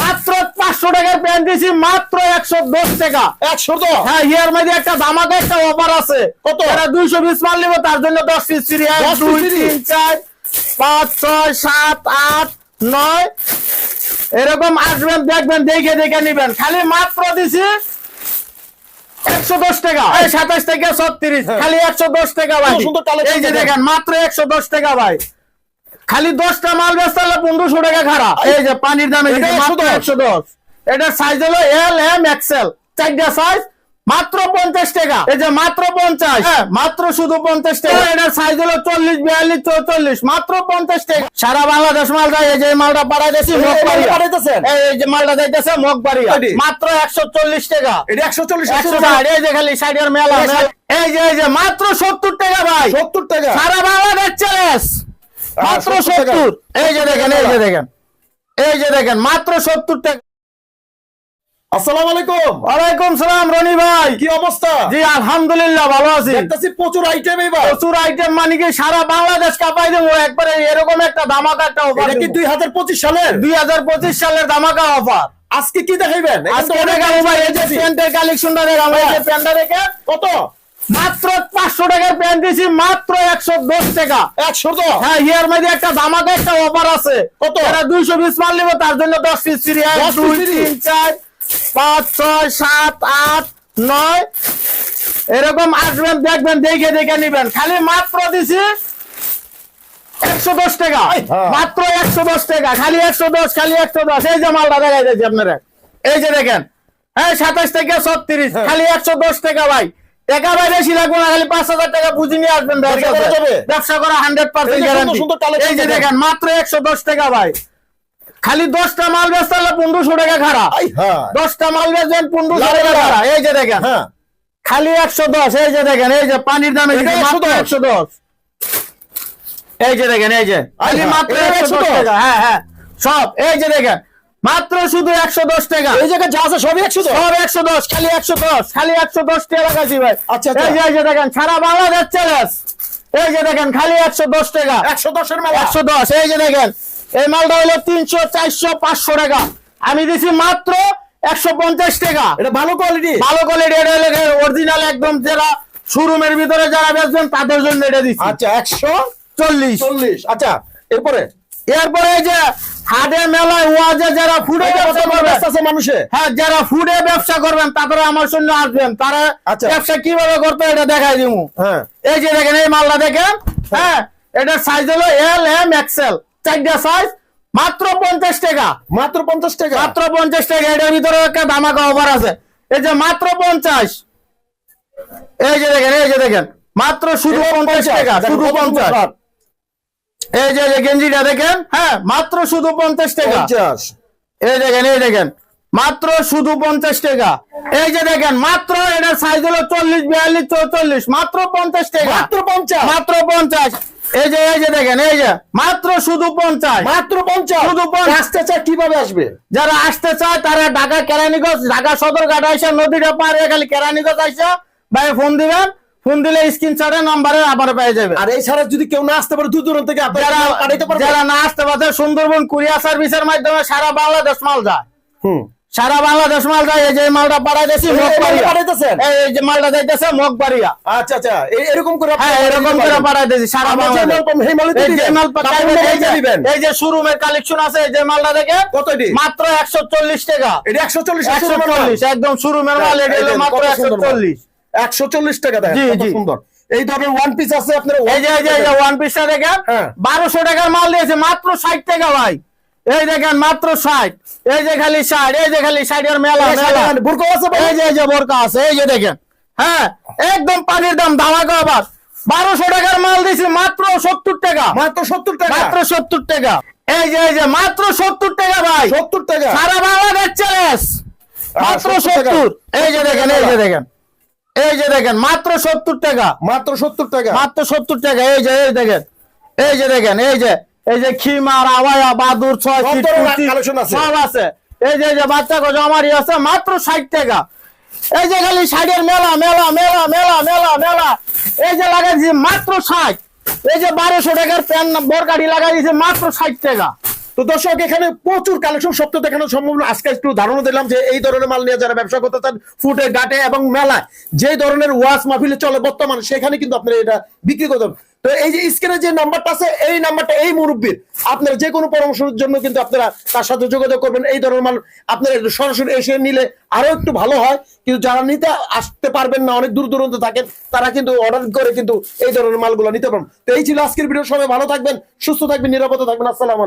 মাত্র পাঁচশো টাকার প্যান্ট দিছি মাত্র একশো দশ টাকা। একশো তো হ্যাঁ হিয়ার মধ্যে একটা ধামাকা একটা অফার আছে। কত? দুইশো পিস মাল নিবো তার জন্য দশ পিস ফ্রি এক 10 piece দুই তিন চার পাঁচ ছয় সাত আট নয়। এরকম আসবেন দেখবেন দেখে দেখে নিবেন। খালি মাত্র দিছি একশো দশ টাকা। সাতাশ থেকে ছত্রিশ। হ্যাঁ। খালি একশো দশ টাকা ভাই। এই যে। দেখেন মাত্র একশো দশ টাকা ভাই। খালি দশটা মাল বেচতে পনেরোশো টাকা খারাপ এই যে পানির দামে একশো দশ। এটার সাইজ হলো এল এম এক্সেল চারটা সাইজ মাত্র পঞ্চাশ টাকা। এই যে মাত্র পঞ্চাশ। হ্যাঁ মাত্র শুধু পঞ্চাশ টাকা। এটার সাইজ হলো চল্লিশ বিয়াল্লিশ চৌচল্লিশ। মাত্র পঞ্চাশ টাকা। সারা বাংলাদেশ মাল যায় এই যে মালটা পাঠাইতেছি এই- এই যে মালটা যাইতেছে মগবাড়িয়া। কয়টি? মাত্র একশো চল্লিশ টাকা। এটা একশো চল্লিশ একশো এই যে খালি সাইডের মেলা এই মেলা। এই যে এই যে মাত্র সত্তর টাকা ভাই। সত্তর টাকা। সারা বাংলাদেশ চ্যালেঞ্জ মাত্র সত্তর এই যে দেখেন এই যে দেখেন। এই যে দেখেন মাত্র সত্তর টাকা। আসসালামু আলাইকুম। ওয়ালাইকুম সালাম রনি ভাই। কি অবস্থা? জি আলহামদুলিল্লাহ ভালো আছি। দেখতেছি প্রচুর আইটেম এবার প্রচুর আইটেম মানে কি সারা বাংলাদেশ কাঁপাই দেবো। একবারে এরকম একটা ধামাকা একটা অফার এটা কি দুই হাজার পঁচিশ সালের? দুই হাজার পঁচিশ সালের ধামাকা অফার আজকে কি দেখাইবেন? আজকে অনেক দেখাবো ভাই এই যে প্যান্টের কালেকশনটা দেখাবো এই যে হ্যাঁ। প্যান্টটা দেখে কত? মাত্র পাঁচশো টাকার প্যান্ট দিছি মাত্র একশো দশ টাকা। একশো তো হ্যাঁ হিয়ার মধ্যে একটা ধামাকা একটা অফার আছে। কত? দুইশো পিস মাল নিবো তার জন্য দশ পিস ফ্রি এক 10 piece দুই তিন চার পাঁচ ছয় সাত আট নয়। এরকম আসবেন দেখবেন দেখে দেখে নিবেন। খালি মাত্র দিছি একশো দশ টাকা। মাত্র একশো দশ টাকা। খালি একশো দশ খালি একশো দশ। এই যে মালটা দেখা যাচ্ছে আপনারা। এই যে দেখেন। হ্যাঁ সাতাশ থেকে ছত্রিশ। হ্যাঁ। খালি একশো দশ টাকা ভাই। টাকা ভাই বেশি লাগবে না খালি পাঁচ হাজার টাকা পুঁজি নিয়ে আসবেন ব্যবসা করা হান্ড্রেড পার্সেন্ট এই যে দেখেন। মাত্র একশো দশ টাকা ভাই। খালি দশটা মাল বেচতে হলে পনেরোশো টাকা হ্যাঁ দশটা মাল বেচবেন পনেরোশো টাকা। খারাপ এই যে দেখেন হ্যাঁ। খালি একশো দশ এই যে দেখেন এই যে পানির দামে এটা মাত্র 110 একশো দশ। এই যে দেখেন এই যে। মাত্র একশো দশ। টাকা হ্যাঁ হ্যাঁ। সব এই যে দেখেন মাত্র শুধু একশো দশ টাকা। এই জায়গায় যা আছে সবই একশো সব একশো দশ খালি একশো দশ খালি একশো দশ টাকা লাগাইছি ভাই। আচ্ছা, আচ্ছা। এই যে দেখেন সারা বাংলাদেশ চ্যালেঞ্জ এই যে দেখেন খালি একশো দশ টাকা। একশো দশের মেলা। একশো দশ এই যে দেখেন এই মালটা হলো তিনশো চারশো পাঁচশো টাকা। আমি দিছি মাত্র একশো পঞ্চাশ টাকা। এটা ভালো কোয়ালিটি ভালো কোয়ালিটি এটা হলো অরিজিনাল একদম যারা শোরুমের ভিতরে যারা বেচবেন তাদের জন্য এটা দিচ্ছি আচ্ছা একশো চল্লিশ। চল্লিশ। আচ্ছা এরপরে? এরপরে যে হাটে মেলায় ওয়াজে যারা ফুডে ব্যবসা করে করবেন ব্যস্ত আছে মানুষে? হ্যাঁ যারা ফুডে ব্যবসা করবেন তারা আমার জন্য আসবেন তারা আচ্ছা। ব্যবসা কীভাবে করতে এটা দেখাই দিব হ্যাঁ। এই যে দেখেন এই মালটা দেখেন হ্যাঁ এটার সাইজ হলো এল এম এক্সেল চারটা সাইজ মাত্র পঞ্চাশ টাকা। মাত্র পঞ্চাশ টাকা? মাত্র পঞ্চাশ টাকা এটার ভিতরে একটা ধামাকা অফার আছে। এই যে মাত্র পঞ্চাশ। এই যে দেখেন এই যে দেখেন মাত্র শুধু পঞ্চাশ 50 টাকা শুধু পঞ্চাশ। এই যে গেঞ্জিটা দেখেন হ্যাঁ মাত্র শুধু পঞ্চাশ টাকা। এই দেখেন এই দেখেন মাত্র শুধু পঞ্চাশ টাকা। এই যে দেখেন মাত্র এটার সাইজ হলো চল্লিশ বিয়াল্লিশ চৌচল্লিশ মাত্র পঞ্চাশ টাকা। মাত্র পঞ্চাশ। মাত্র পঞ্চাশ। এই যে এই যে দেখেন এই যে মাত্র শুধু পঞ্চাশ। মাত্র পঞ্চাশ। শুধু। আসতে চায় কীভাবে আসবে? যারা আসতে চায় তারা ঢাকা কেরানীগঞ্জ ঢাকা সদর ঘাট আইসা নদীটা পার খালি কেরানীগঞ্জ আইসা ভাই ফোন দিবেন। ফোন দিলে স্ক্রিন শটে নাম্বারে আবার পেয়ে যাবে। আর এই ছাড়া যদি কেউ না আসতে পারে দূর দূরান্ত থেকে যারা পাঠাইতে পারবে? যারা না আসতে পারছে সুন্দরবন কুরিয়ার সার্ভিসের মাধ্যমে সারা বাংলাদেশ মাল যায়। হুম। সারা বাংলাদেশ মাল যায় এই যে মালটা মালটা মগবাড়িয়া। পাঠাইতেছেন? এই যে মালটা যাইতেছে মগবাড়িয়া। আচ্ছা আচ্ছা। এই- এরকম করে হ্যাঁ এরকম করে পাঠাইতেছি সারা বাংলাদেশ। এই যে শোরুমের কালেকশন আছে এই যে মালটা দেখে কত? মাত্র একশো চল্লিশ টাকা। এটা একশো চল্লিশ একশো চল্লিশ একদম শোরুমের মাল এটা মাত্র একশো চল্লিশ। একশো চল্লিশ টাকা দেয় সুন্দর। এই ধরনের ওয়ান পিস আছে আপনার এই যে এই যে ওয়ান পিসটা দেখেন হ্যাঁ। বারোশো টাকার মাল দিয়েছে মাত্র ষাট টাকা ভাই। এই দেখেন মাত্র ষাট। এই যে খালি ষাট এই যে খালি ষাটের মেলা বুরকো আছে? এই যে এই যে বোরকা আছে এই যে দেখেন। হ্যাঁ একদম পানির দাম ধামাকা আবার বারোশো টাকার মাল দিয়েছি মাত্র সত্তর টাকা। মাত্র সত্তর টাকা। মাত্র সত্তর টাকা। এই যে এই যে মাত্র সত্তর টাকা ভাই। সত্তর টাকা। সারা বাংলাদেশ চ্যালেঞ্জ মাত্র 70 সত্তর। এই যে দেখেন এই যে দেখেন। এই যে দেখেন মাত্র সত্তর টাকা। মাত্র সত্তর টাকা। মাত্র সত্তর টাকা এই যে এই দেখেন এই যে দেখেন এই যে এই যে খিমার আওয়ায়া বাদুর ছয় সব আছে। এই যে এই যে বাচ্চা গজামারি আছে মাত্র ষাট টাকা। এই যে খালি ষাটের মেলা মেলা মেলা মেলা মেলা মেলা। এই যে লাগাইছি মাত্র ষাট। এই যে বারোশো টাকার প্যান বরকাঠি লাগাই দিয়েছে মাত্র ষাট টাকা। তো দর্শক, এখানে প্রচুর কালেকশন, সব তো দেখানো সম্ভব আজকে একটু ধারণা দিলাম যে এই ধরনের মাল নিয়ে যারা ব্যবসা করতে চান ফুটে গাটে এবং মেলায় যে ধরনের ওয়াশ মাহফিলে চলে বর্তমানে, সেখানে কিন্তু আপনারা এটা বিক্রি করতে তো এই যে স্ক্রিনে যে নাম্বারটা আছে, এই নাম্বারটা এই মুরব্বীর। আপনারা যে কোনো পরামর্শের জন্য কিন্তু আপনারা তার সাথে যোগাযোগ করবেন। এই ধরনের মাল আপনারা সরাসরি এসে নিলে আরও একটু ভালো হয়। কিন্তু যারা নিতে আসতে পারবেন না, অনেক দূর দূরান্ত থাকেন, তারা কিন্তু অর্ডার করে কিন্তু এই ধরনের মালগুলো নিতে পারবেন। তো এই ছিল আজকের ভিডিও। সবাই ভালো থাকবেন, সুস্থ থাকবেন, নিরাপদে থাকবেন। আসসালামু